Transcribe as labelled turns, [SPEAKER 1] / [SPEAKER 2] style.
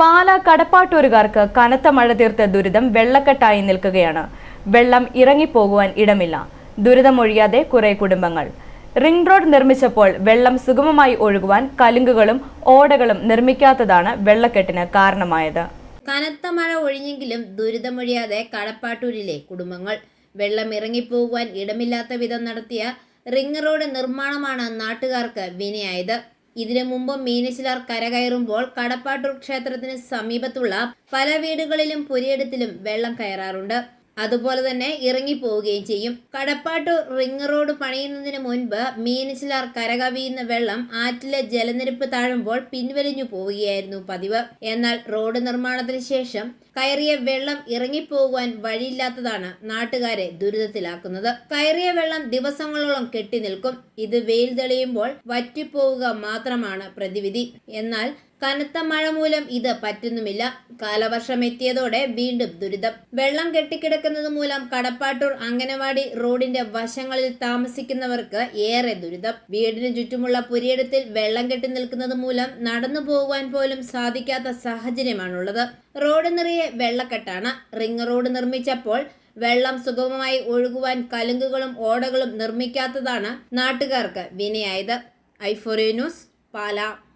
[SPEAKER 1] പാല കടപ്പാട്ടൂരുകാർക്ക് കനത്ത മഴ തീർത്ത ദുരിതം വെള്ളക്കെട്ടായി നിൽക്കുകയാണ്. വെള്ളം ഇറങ്ങിപ്പോകുവാൻ ഇടമില്ല. ദുരിതമൊഴിയാതെ കുറെ കുടുംബങ്ങൾ. റിംഗ് റോഡ് നിർമ്മിച്ചപ്പോൾ വെള്ളം സുഗമമായി ഒഴുകുവാൻ കലുങ്കുകളും ഓടകളും നിർമ്മിക്കാത്തതാണ് വെള്ളക്കെട്ടിന് കാരണമായത്.
[SPEAKER 2] കനത്ത മഴ ഒഴിഞ്ഞെങ്കിലും ദുരിതമൊഴിയാതെ കടപ്പാട്ടൂരിലെ കുടുംബങ്ങൾ വെള്ളം ഇറങ്ങിപ്പോകുവാൻ ഇടമില്ലാത്ത വിധം നടത്തിയ റിംഗ് റോഡ് നിർമ്മാണമാണ് നാട്ടുകാർക്ക് വിനയായത്. ഇതിനു മുമ്പ് മീനച്ചിലാർ കരകയറുമ്പോൾ കടപ്പാട്ടൂർ ക്ഷേത്രത്തിന് സമീപത്തുള്ള പല വീടുകളിലും പുരയിടത്തിലും വെള്ളം കയറാറുണ്ട്. അതുപോലെ തന്നെ ഇറങ്ങിപ്പോവുകയും ചെയ്യും. കടപ്പാട്ടു റിംഗ് റോഡ് പണിയുന്നതിന് മുൻപ് മീനച്ചിലാർ കരകവിയുന്ന വെള്ളം ആറ്റിലെ ജലനിരപ്പ് താഴുമ്പോൾ പിൻവലിഞ്ഞു പോവുകയായിരുന്നു പതിവ്. എന്നാൽ റോഡ് നിർമ്മാണത്തിന് ശേഷം കയറിയ വെള്ളം ഇറങ്ങിപ്പോകുവാൻ വഴിയില്ലാത്തതാണ് നാട്ടുകാരെ ദുരിതത്തിലാക്കുന്നത്. കയറിയ വെള്ളം ദിവസങ്ങളോളം കെട്ടി നിൽക്കും. ഇത് വെയിൽ തെളിയുമ്പോൾ വറ്റിപ്പോവുക മാത്രമാണ് പ്രതിവിധി. എന്നാൽ കനത്ത മഴ മൂലം ഇത് പറ്റുന്നുമില്ല. കാലവർഷം എത്തിയതോടെ വീണ്ടും ദുരിതം. വെള്ളം കെട്ടിക്കിടക്കുന്നത് മൂലം കടപ്പാട്ടൂർ അംഗനവാടി റോഡിന്റെ വശങ്ങളിൽ താമസിക്കുന്നവർക്ക് ഏറെ ദുരിതം. വീടിന് ചുറ്റുമുള്ള പുരയിടത്തിൽ വെള്ളം കെട്ടി നിൽക്കുന്നത് മൂലം നടന്നു പോകുവാൻ പോലും സാധിക്കാത്ത സാഹചര്യമാണുള്ളത്. റോഡ് നിറയെ വെള്ളക്കെട്ടാണ്. റിംഗ് റോഡ് നിർമ്മിച്ചപ്പോൾ വെള്ളം സുഗമമായി ഒഴുകുവാൻ കലുങ്കുകളും ഓടകളും നിർമ്മിക്കാത്തതാണ് നാട്ടുകാർക്ക് വിനയായത്. ഐഫോറിയ ന്യൂസ് പാല.